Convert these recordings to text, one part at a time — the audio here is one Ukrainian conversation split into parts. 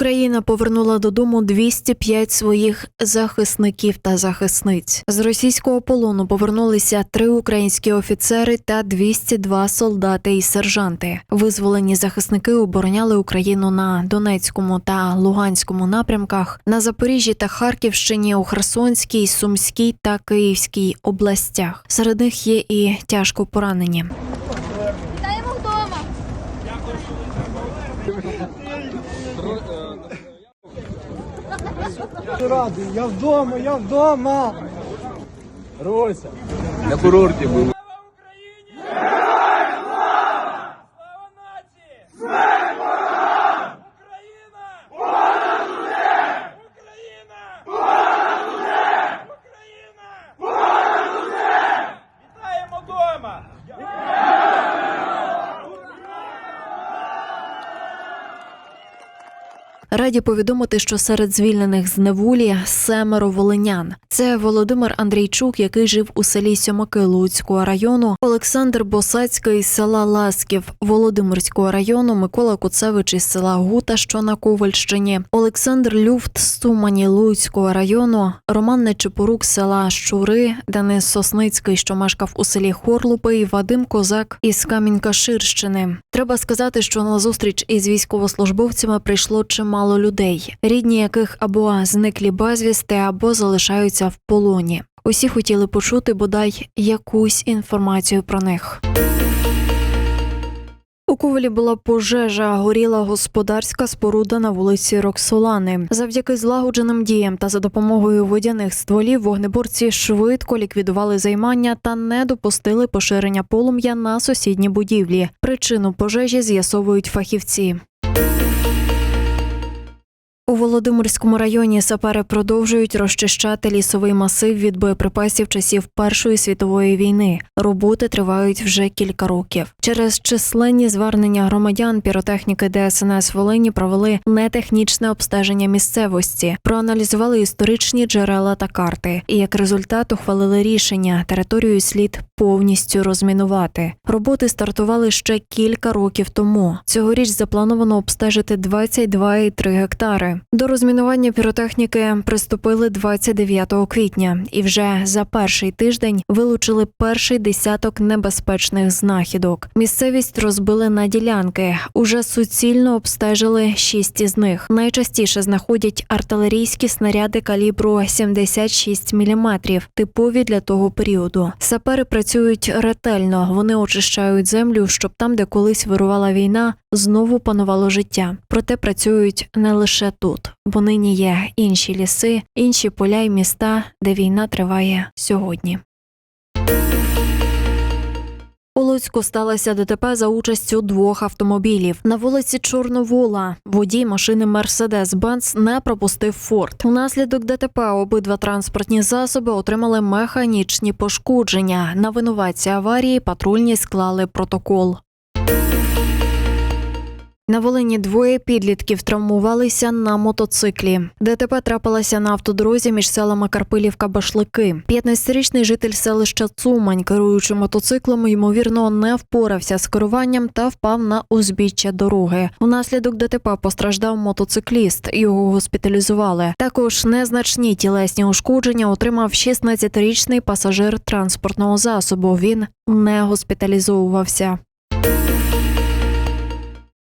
Україна повернула додому 205 своїх захисників та захисниць. З російського полону повернулися три українські офіцери та 202 солдати і сержанти. Визволені захисники обороняли Україну на Донецькому та Луганському напрямках, на Запоріжжі та Харківщині, у Херсонській, Сумській та Київській областях. Серед них є і тяжко поранені. Вітаємо вдома. Радий, я вдома, я вдома. Руся. На курорті був. Вітаємо дома! Раді повідомити, що серед звільнених з неволі семеро волинян. Це Володимир Андрійчук, який жив у селі Сьомаки Луцького району, Олександр Босацький із села Ласків Володимирського району, Микола Куцевич із села Гута, що на Ковальщині, Олександр Люфт з Тумані Луцького району, Роман Нечепорук з села Щури, Денис Сосницький, що мешкав у селі Хорлупи, і Вадим Козак із Камінька-Ширщини. Треба сказати, що на зустріч із військовослужбовцями прийшло чимало людей, рідні яких або зниклі безвісти, або залишаються в полоні. Усі хотіли почути бодай якусь інформацію про них. У Ковалі була пожежа, горіла господарська споруда на вулиці Роксолани. Завдяки злагодженим діям та за допомогою водяних стволів вогнеборці швидко ліквідували займання та не допустили поширення полум'я на сусідні будівлі. Причину пожежі з'ясовують фахівці. У Володимирському районі сапери продовжують розчищати лісовий масив від боєприпасів часів Першої світової війни. Роботи тривають вже кілька років. Через численні звернення громадян піротехніки ДСНС Волині провели нетехнічне обстеження місцевості, проаналізували історичні джерела та карти. І як результат ухвалили рішення територію слід повністю розмінувати. Роботи стартували ще кілька років тому. Цьогоріч заплановано обстежити 22,3 гектари. До розмінування піротехніки приступили 29 квітня, і вже за перший тиждень вилучили перший десяток небезпечних знахідок. Місцевість розбили на ділянки. Уже суцільно обстежили шість із них. Найчастіше знаходять артилерійські снаряди калібру 76 мм, типові для того періоду. Сапери працюють ретельно. Вони очищають землю, щоб там, де колись вирувала війна, знову панувало життя. Проте працюють не лише тут, бо нині є інші ліси, інші поля й міста, де війна триває сьогодні. У Луцьку сталося ДТП за участю двох автомобілів. На вулиці Чорновола водій машини Мерседес Бенц не пропустив форт. Унаслідок ДТП обидва транспортні засоби отримали механічні пошкодження. На винуватці аварії патрульні склали протокол. На Волині двоє підлітків травмувалися на мотоциклі. ДТП трапилося на автодорозі між селами Карпилівка-Башлики. 15-річний житель селища Цумань, керуючи мотоциклом, ймовірно, не впорався з керуванням та впав на узбіччя дороги. Внаслідок ДТП постраждав мотоцикліст. Його госпіталізували. Також незначні тілесні ушкодження отримав 16-річний пасажир транспортного засобу. Він не госпіталізовувався.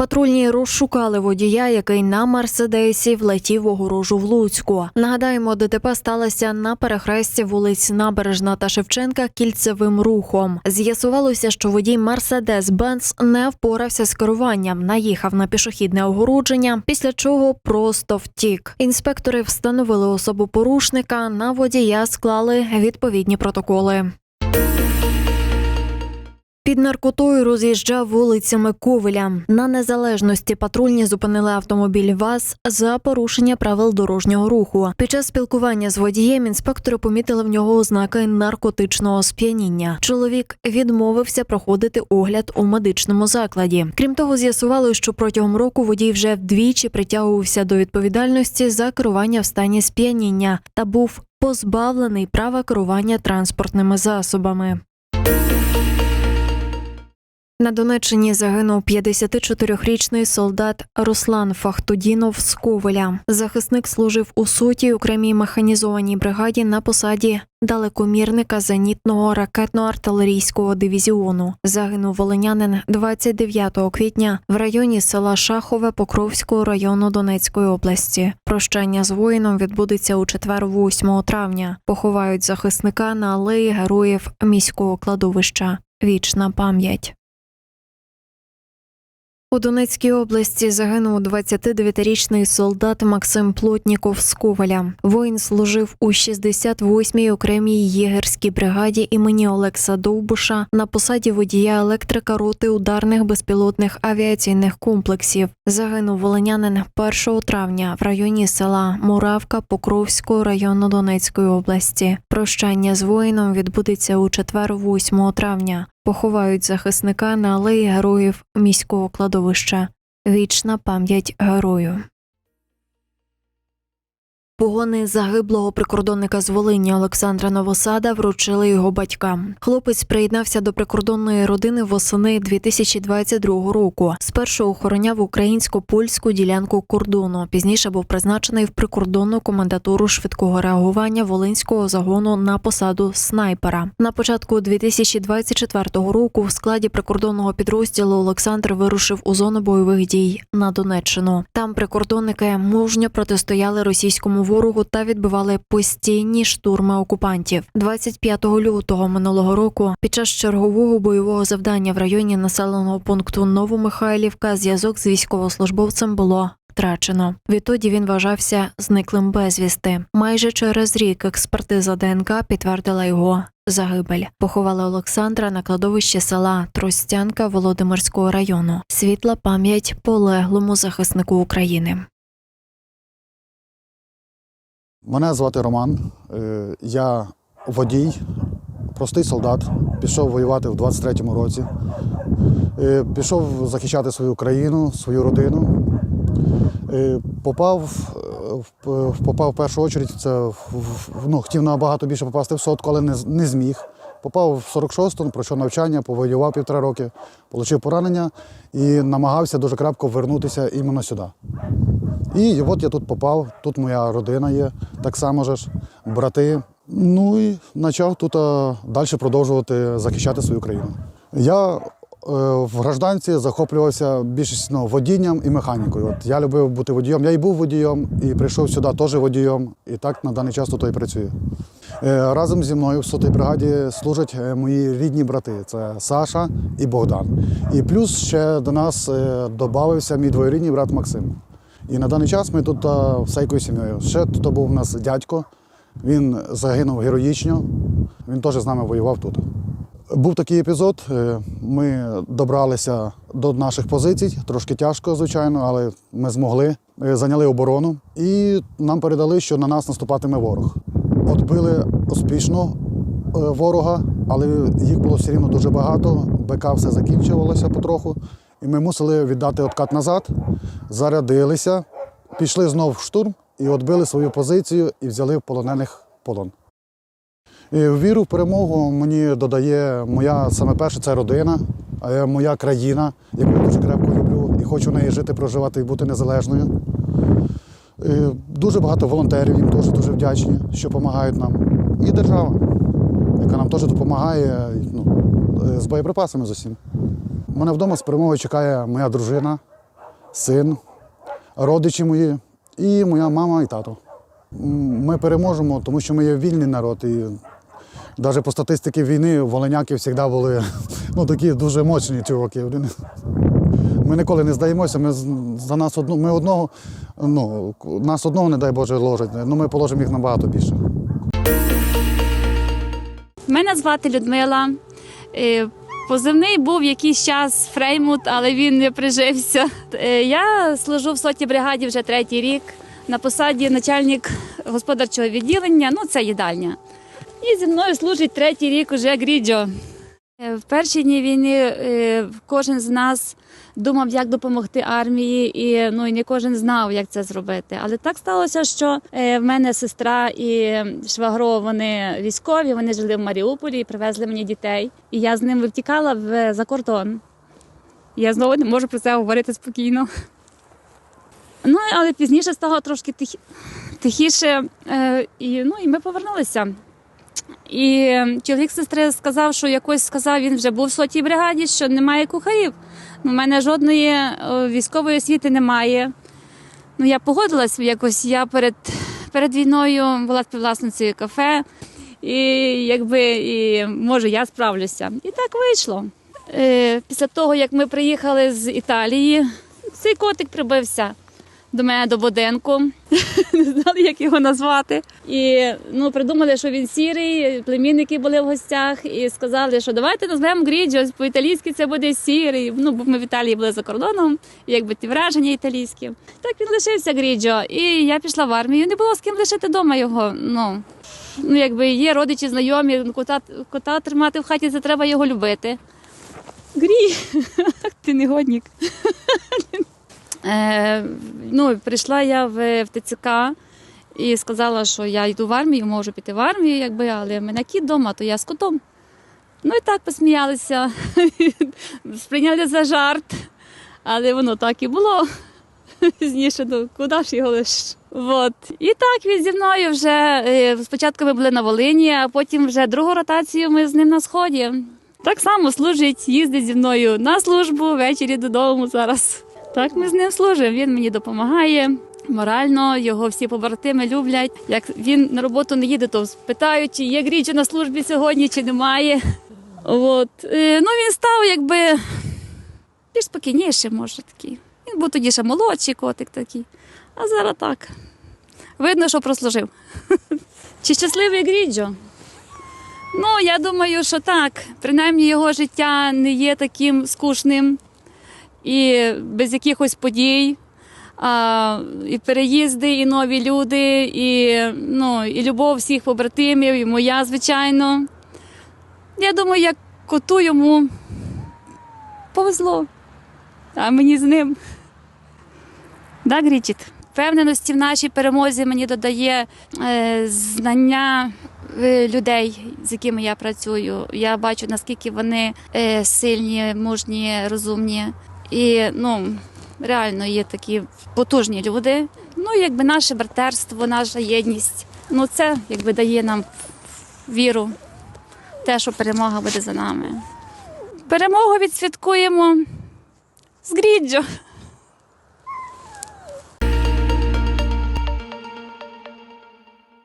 Патрульні розшукали водія, який на мерседесі влетів в огорожу в Луцьку. Нагадаємо, ДТП сталося на перехресті вулиць Набережна та Шевченка кільцевим рухом. З'ясувалося, що водій Мерседес Бенц не впорався з керуванням, наїхав на пішохідне огородження, після чого просто втік. Інспектори встановили особу порушника. На водія склали відповідні протоколи. Під наркотою роз'їжджав вулицями Ковеля. На незалежності патрульні зупинили автомобіль ВАЗ за порушення правил дорожнього руху. Під час спілкування з водієм інспектори помітили в нього ознаки наркотичного сп'яніння. Чоловік відмовився проходити огляд у медичному закладі. Крім того, з'ясували, що протягом року водій вже вдвічі притягувався до відповідальності за керування в стані сп'яніння та був позбавлений права керування транспортними засобами. На Донеччині загинув 54-річний солдат Руслан Фахтудінов з Ковеля. Захисник служив у суті окремій механізованій бригаді на посаді далекомірника зенітного ракетно-артилерійського дивізіону. Загинув волинянин 29 квітня в районі села Шахове Покровського району Донецької області. Прощання з воїном відбудеться у четвер, 8 травня. Поховають захисника на алеї героїв міського кладовища. Вічна пам'ять. У Донецькій області загинув 29-річний солдат Максим Плотніков з Коваля. Воїн служив у 68-й окремій єгерській бригаді імені Олекса Довбуша на посаді водія електрика роти ударних безпілотних авіаційних комплексів. Загинув волинянин 1 травня в районі села Муравка Покровського району Донецької області. Прощання з воїном відбудеться у четвер, 8 травня. Поховають захисника на алеї героїв міського кладовища. Вічна пам'ять герою. Погони загиблого прикордонника з Волині Олександра Новосада вручили його батькам. Хлопець приєднався до прикордонної родини восени 2022 року. Спершу охороняв українсько польську ділянку кордону. Пізніше був призначений в прикордонну комендатуру швидкого реагування волинського загону на посаду снайпера. На початку 2024 року в складі прикордонного підрозділу Олександр вирушив у зону бойових дій на Донеччину. Там прикордонники мужньо протистояли російському ворогу та відбивали постійні штурми окупантів. 25 лютого минулого року під час чергового бойового завдання в районі населеного пункту Новомихайлівка зв'язок з військовослужбовцем було. Втрачено. Відтоді він вважався зниклим безвісти. Майже через рік експертиза ДНК підтвердила його загибель. Поховали Олександра на кладовищі села Тростянка Володимирського району. Світла пам'ять полеглому захиснику України. Мене звати Роман. Е, Я водій, простий солдат. Пішов воювати в 23-му році. Е, Пішов захищати свою країну, свою родину. Е, Попав, попав в першу чергу, це ну, хотів набагато більше попасти в сотку, але не, не зміг. Попав в 46-ту, пройшов навчання, повоював півтора роки, отримав поранення і намагався дуже крепко вернутися іменно сюди. І от я тут попав, тут моя родина є, так само ж, брати. Ну і почав тут далі продовжувати захищати свою країну. Я е, в гражданці захоплювався більшість ну, водінням і механікою. От я любив бути водієм. Я і був водієм, і прийшов сюди теж водієм, і так на даний час тут і працюю. Е, Разом зі мною в сотій бригаді служать е, мої рідні брати. Це Саша і Богдан. І плюс ще до нас е, додався мій двоюрідний брат Максим. І на даний час ми тут а, всейкою сім'єю. Ще тут був у нас дядько, він загинув героїчно, він теж з нами воював тут. Був такий епізод. е, Ми добралися до наших позицій, трошки тяжко, звичайно, але ми змогли. Е, Зайняли оборону і нам передали, що на нас наступатиме ворог. Отбили успішно е, ворога, але їх було все рівно дуже багато. БК все закінчувалося потроху. І ми мусили віддати откат назад, зарядилися, пішли знову в штурм і відбили свою позицію і взяли полонених полон. І віру в перемогу мені додає моя саме перше це родина, моя країна, яку я дуже крепко люблю і хочу в неї жити, проживати і бути незалежною. Е, Дуже багато волонтерів їм теж дуже вдячні, що допомагають нам. І держава, яка нам теж допомагає ну, з боєприпасами з усім. Мене вдома з перемогою чекає моя дружина, син, родичі мої і моя мама і тато. Ми переможемо, тому що ми є вільний народ. І навіть по статистиці війни волиняки завжди були ну, такі дуже мощні чуваки. Ми ніколи не здаємося. Ми за нас одну, ми одного, ну, нас одного, не дай Боже, ложать. Ну ми положимо їх набагато більше. Мене звати Людмила. Позивний був якийсь час Фреймут, але він не прижився. Е, Я служу в сотій бригаді вже третій рік на посаді начальник господарчого відділення. Ну, це їдальня. І зі мною служить третій рік уже Гріджо. Е, В перші дні війни е, кожен з нас думав, як допомогти армії, і ну і не кожен знав, як це зробити. Але так сталося, що е, в мене сестра і швагро вони військові, вони жили в Маріуполі і привезли мені дітей. І я з ними втікала в за кордон. Я знову не можу про це говорити спокійно. Ну, але пізніше стало трошки тихі, тихіше, і, ну, і ми повернулися. І чоловік сестри сказав, що якось сказав, він вже був в сотій бригаді, що немає кухарів. Ну, У мене жодної е, військової освіти немає. Ну, я погодилась якось. Я перед, перед війною була співвласницею кафе, і якби і може я справлюся. І так вийшло. Е, після того, як ми приїхали з Італії, цей котик прибився до мене до будинку. Не знали, як його назвати. І ну, придумали, що він сірий, племінники були в гостях, і сказали, що давайте назвемо Гріджо, по-італійськи це буде сірий. Ну, бо ми в Італії були за кордоном, і якби ті враження італійські. Так він лишився Гріджо. І я пішла в армію. Не було з ким лишити вдома його. Ну, ну якби є родичі, знайомі, кота, кота тримати в хаті, це треба його любити. Грі, ти негодник. Е, ну, прийшла я в, в ТЦК і сказала, що я йду в армію, можу піти в армію, якби, але в мене кіт вдома, то я з котом. Ну і так посміялися, сприйняли за жарт, але воно так і було. Пізніше, ну куди ж його лиш? От. І так він зі мною вже е, спочатку ми були на Волині, а потім вже другу ротацію ми з ним на сході. Так само служить, їздить зі мною на службу, ввечері додому зараз. Так ми з ним служимо. Він мені допомагає. Морально його всі побратими люблять. Як він на роботу не їде, то питають, чи є грічі на службі сьогодні, чи немає. От. Е, Ну він став якби більш спокійніший, може такий. Він був тоді ще молодший котик такий. А зараз так. Видно, що прослужив. Чи щасливий Гріджо? Ну, я думаю, що так. Принаймні його життя не є таким скучним і без якихось подій. А, і переїзди, і нові люди, і, ну, і любов всіх побратимів, і моя, звичайно. Я думаю, як коту йому повезло, а мені з ним. Да, Грічіт? Впевненості в нашій перемозі мені додає е, знання е, людей, з якими я працюю. Я бачу, наскільки вони е, сильні, мужні, розумні. І ну, реально є такі потужні люди. Ну, якби наше братерство, наша єдність. Ну, це якби дає нам віру, те, що перемога буде за нами. Перемогу відсвяткуємо з Гріджо.